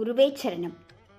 குருவே சரணம்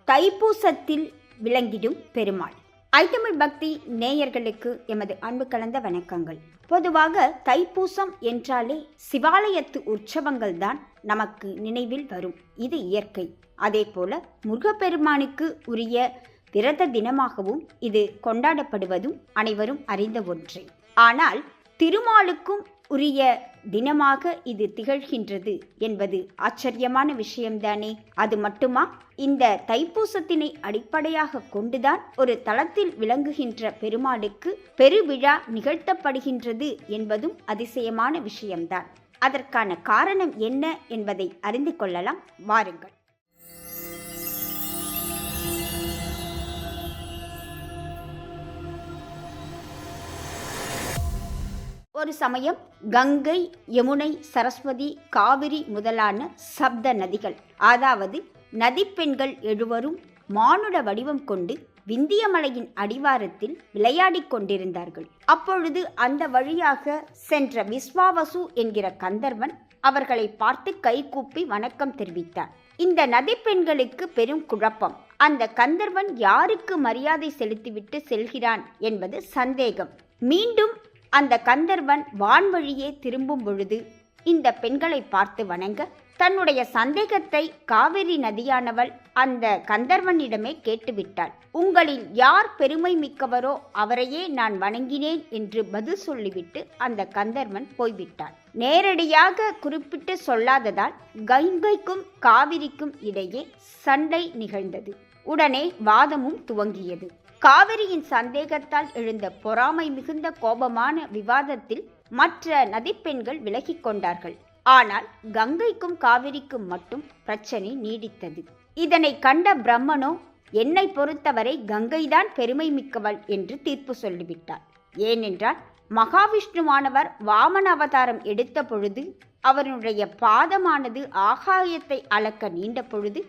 தைப்பூசத்தில் விளங்கிடும் பெருமாள். ஐத்தமிழ் பக்தி நேயர்களுக்கு எமது அன்பு கலந்த வணக்கங்கள். பொதுவாக தைப்பூசம் என்றாலே சிவாலயத்து உற்சவங்கள் தான் நமக்கு நினைவில் வரும். இது இயற்கை. அதே போல முருகப்பெருமானுக்கு உரிய விரத தினமாகவும் இது கொண்டாடப்படுவதும் அனைவரும் அறிந்த ஒன்றே. ஆனால் திருமாலுக்கும் உரிய தினமாக இது திகழ்கின்றது என்பது ஆச்சரியமான விஷயம்தானே. அது மட்டுமா? இந்த தைப்பூசத்தினை அடிப்படையாக கொண்டுதான் ஒரு தளத்தில் விளங்குகின்ற பெருமாளுக்கு பெருவிழா நிகழ்த்தப்படுகின்றது என்பதும் அதிசயமான விஷயம்தான். அதற்கான காரணம் என்ன என்பதை அறிந்து கொள்ளலாம். வாருங்கள். ஒரு சமயம் கங்கை யமுனை சரஸ்வதி காவிரி முதலான சப்த நதிகள். அதாவது நதிப்பெண்கள் எழுவரும் மானுட வடிவம் கொண்டு விந்தியமலையின் அடிவாரத்தில் விளையாடிக் கொண்டிருந்தார்கள். அப்பொழுது அந்த வழியாக சென்ற விஸ்வாவசு என்கிற கந்தர்வன் அவர்களை பார்த்து கைகூப்பி வணக்கம் தெரிவித்தார். இந்த நதிப்பெண்களுக்கு பெரும் குழப்பம். அந்த கந்தர்வன் யாருக்கு மரியாதை செலுத்திவிட்டு செல்கிறான் என்பது சந்தேகம். மீண்டும் அந்த கந்தர்வன் வான்வழியே திரும்பும் பொழுது இந்த பெண்களை பார்த்து வணங்க தன்னுடைய சந்தேகத்தை காவிரி நதியானவள் அந்த கந்தர்வனிடமே கேட்டுவிட்டாள். உங்களில் யார் பெருமை மிக்கவரோ அவரையே நான் வணங்கினேன் என்று பதில் சொல்லிவிட்டு அந்த கந்தர்வன் போய்விட்டான். நேரடியாக குறிப்பிட்டு சொல்லாததால் கங்கைக்கும் காவிரிக்கும் இடையே சண்டை நிகழ்ந்தது. உடனே வாதமும் துவங்கியது. காவிரியின் சந்தேகத்தால் எழுந்த பொறாமை மிகுந்த கோபமான விவாதத்தில் மற்ற நதிப்பெண்கள் விலகிக் கொண்டார்கள். ஆனால் கங்கைக்கும் காவிரிக்கும் மட்டும் பிரச்சனை நீடித்தது. இதனை கண்ட பிரம்மனோ என்னை பொறுத்தவரை கங்கைதான் பெருமை மிக்கவள் என்று தீர்ப்பு சொல்லிவிட்டார். ஏனென்றால் மகாவிஷ்ணுவானவர் வாமன அவதாரம் எடுத்த பொழுது அவருடைய பாதமானது ஆகாயத்தை அளக்க நீண்ட பொழுது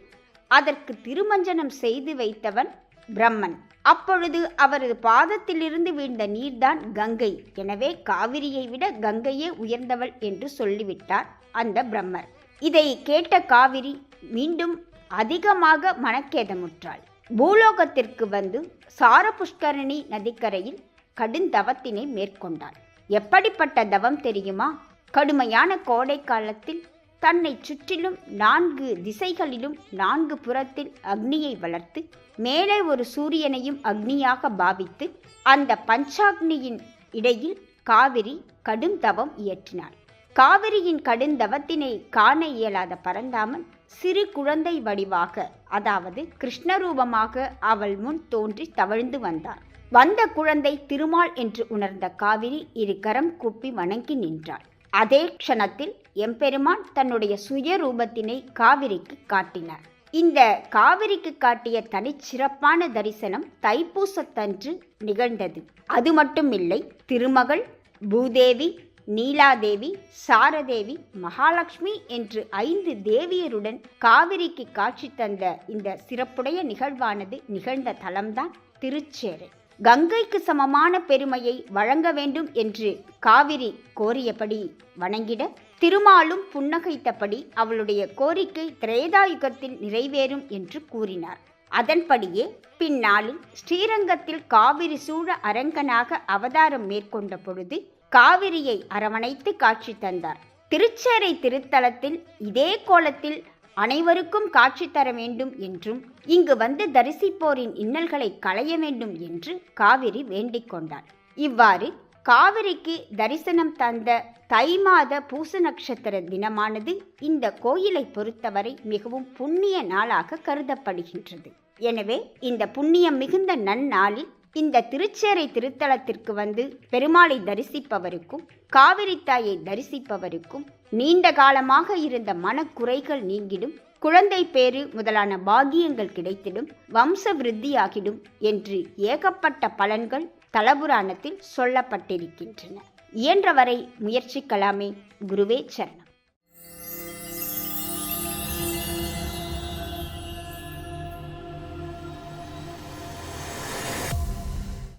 அதற்கு திருமஞ்சனம் செய்து வைத்தவன் பிரம்மன். அப்பொழுது அவரது பாதத்திலிருந்து வீழ்ந்த நீர்தான் கங்கை. எனவே காவிரியை விட கங்கையே உயர்ந்தவள் என்று சொல்லிவிட்டார் அந்த பிரம்மர். இதை கேட்ட காவிரி மீண்டும் அதிகமாக மனக்கேதமுற்றாள். பூலோகத்திற்கு வந்து சாரபுஷ்கரணி நதிக்கரையில் கடுந்தவத்தினை மேற்கொண்டாள். எப்படிப்பட்ட தவம் தெரியுமா? கடுமையான கோடை காலத்தில் தன்னை சுற்றிலும் நான்கு திசைகளிலும் நான்கு புறத்தில் அக்னியை வளர்த்து மேலே ஒரு சூரியனையும் அக்னியாக பாவித்து அந்த பஞ்சாக்னியின் இடையில் காவிரி கடும் தவம் இயற்றினாள் காவிரியின் கடுந்தவத்தினை காண இயலாத பரந்தாமன் சிறு குழந்தை வடிவாக அதாவது கிருஷ்ணரூபமாக அவள் முன் தோன்றி தவழ்ந்து வந்தார். வந்த குழந்தை திருமால் என்று உணர்ந்த காவிரி இரு கரம் கூப்பி வணங்கி நின்றாள். அதே க்ஷணத்தில் எம்பெருமான் தன்னுடைய சுயரூபத்தினை காவிரிக்கு காட்டினார். இந்த காவிரிக்கு காட்டிய தனிச்சிறப்பான தரிசனம் தைப்பூசத்தன்று நிகழ்ந்தது. அது மட்டுமில்லை திருமகள் பூதேவி நீலாதேவி சாரதேவி மகாலட்சுமி என்று ஐந்து தேவியருடன் காவிரிக்கு காட்சி தந்த இந்த சிறப்புடைய நிகழ்வானது நிகழ்ந்த தலம்தான் திருச்சேரை. கங்கைக்கு சமமான பெருமையை வழங்க வேண்டும் என்று காவிரி கோரியபடி வணங்கிட திருமாலும் புன்னகைத்தபடி அவளுடைய கோரிக்கை திரேதாயுகத்தில் நிறைவேறும் என்று கூறினார். அதன்படியே பின்னாளில் ஸ்ரீரங்கத்தில் காவிரி சூழ அரங்கனாக அவதாரம் மேற்கொண்ட பொழுது காவிரியை அரவணைத்து காட்சி தந்தார். திருச்சேரை திருத்தலத்தில் இதே கோலத்தில் அனைவருக்கும் காட்சி தர வேண்டும் என்றும் இங்கு வந்து தரிசிப்போரின் இன்னல்களை களைய வேண்டும் என்று காவிரி வேண்டிக் கொண்டாள். இவ்வாறு காவிரிக்கு தரிசனம் தந்த தை மாத பூச நட்சத்திர தினமானது இந்த கோயிலை பொறுத்தவரை மிகவும் புண்ணிய நாளாக கருதப்படுகின்றது. எனவே இந்த புண்ணியம் மிகுந்த நன்னாளில் இந்த திருச்சேரை திருத்தலத்திற்கு வந்து பெருமாளை தரிசிப்பவருக்கும் காவிரி தாயை தரிசிப்பவருக்கும் நீண்ட காலமாக இருந்த மனக்குறைகள் நீங்கிடும் குழந்தை பேறு முதலான பாகியங்கள் கிடைத்திடும் வம்ச விருத்தியாகிடும் என்று ஏகப்பட்ட பலன்கள் தலபுராணத்தில் சொல்லப்பட்டிருக்கின்றன. இயன்றவரை முயற்சிக்கலாமே. குருவே சரணம்.